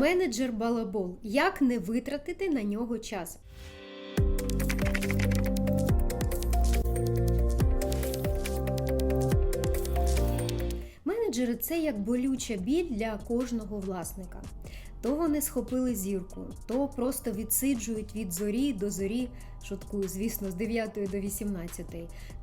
Менеджер балабол. Як не витратити на нього час? Менеджери це як болюча біль для кожного власника. То вони схопили зірку, то просто відсиджують від зорі до зорі, шуткую, звісно, з 9 до 18,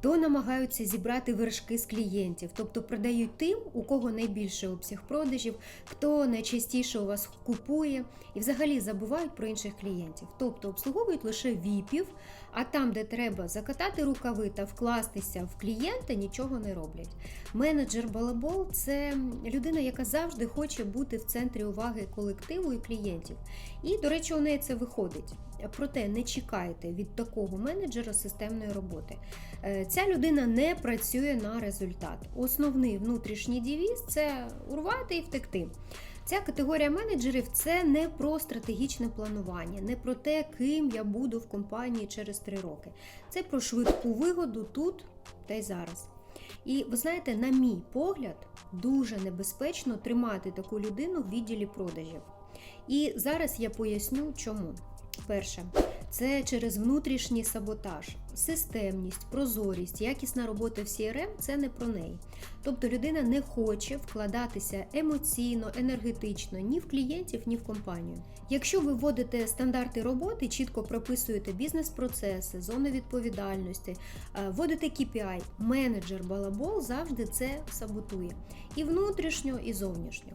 то намагаються зібрати вершки з клієнтів, тобто продають тим, у кого найбільше обсяг продажів, хто найчастіше у вас купує, і взагалі забувають про інших клієнтів. Тобто обслуговують лише віпів, а там, де треба закатати рукави та вкластися в клієнта, нічого не роблять. Менеджер балабол це людина, яка завжди хоче бути в центрі уваги колективу і клієнтів. І, до речі, у неї це виходить. Проте не чекайте від такого менеджера системної роботи. Е, Ця людина не працює на результат. Основний внутрішній девіз – це урвати і втекти. Ця категорія менеджерів це не про стратегічне планування, не про те, ким я буду в компанії через три роки. Це про швидку вигоду тут та й зараз. І ви знаєте, на мій погляд, дуже небезпечно тримати таку людину в відділі продажів. І зараз я поясню, чому. Перше, це через внутрішній саботаж, системність, прозорість, якісна робота в CRM – це не про неї. Тобто людина не хоче вкладатися емоційно, енергетично ні в клієнтів, ні в компанію. Якщо ви вводите стандарти роботи, чітко прописуєте бізнес-процеси, зони відповідальності, е, вводите KPI, менеджер балабол завжди це саботує і внутрішньо, і зовнішньо.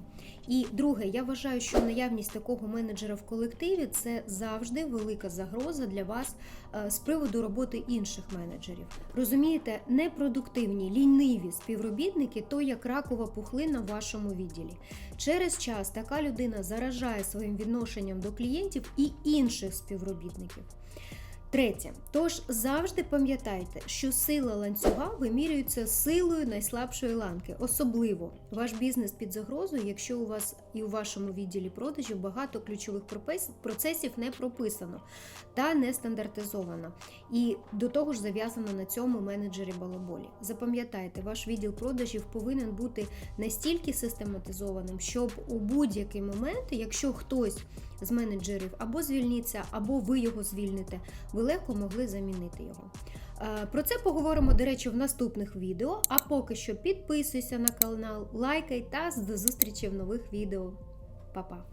І друге, я вважаю, що наявність такого менеджера в колективі це завжди велика загроза для вас е, з приводу роботи інших менеджерів. Розумієте, непродуктивні, ліниві співробітники то як ракова пухлина в вашому відділі. Через час така людина заражає своїм відношенням до клієнтів і інших співробітників. Третє, тож завжди пам'ятайте, що сила ланцюга вимірюється силою найслабшої ланки. Особливо ваш бізнес під загрозою, якщо у вас і у вашому відділі продажів багато ключових процесів не прописано та не стандартизовано. І до того ж зав'язано на цьому менеджері балаболі. Запам'ятайте, ваш відділ продажів повинен бути настільки систематизованим, щоб у будь-який момент, якщо хтось з менеджерів або звільниться, або ви його звільните, ви легко могли замінити його. Е, Про це поговоримо, до речі, в наступних відео. А поки що підписуйся на канал, лайкай та до зустрічі в нових відео. Па-па!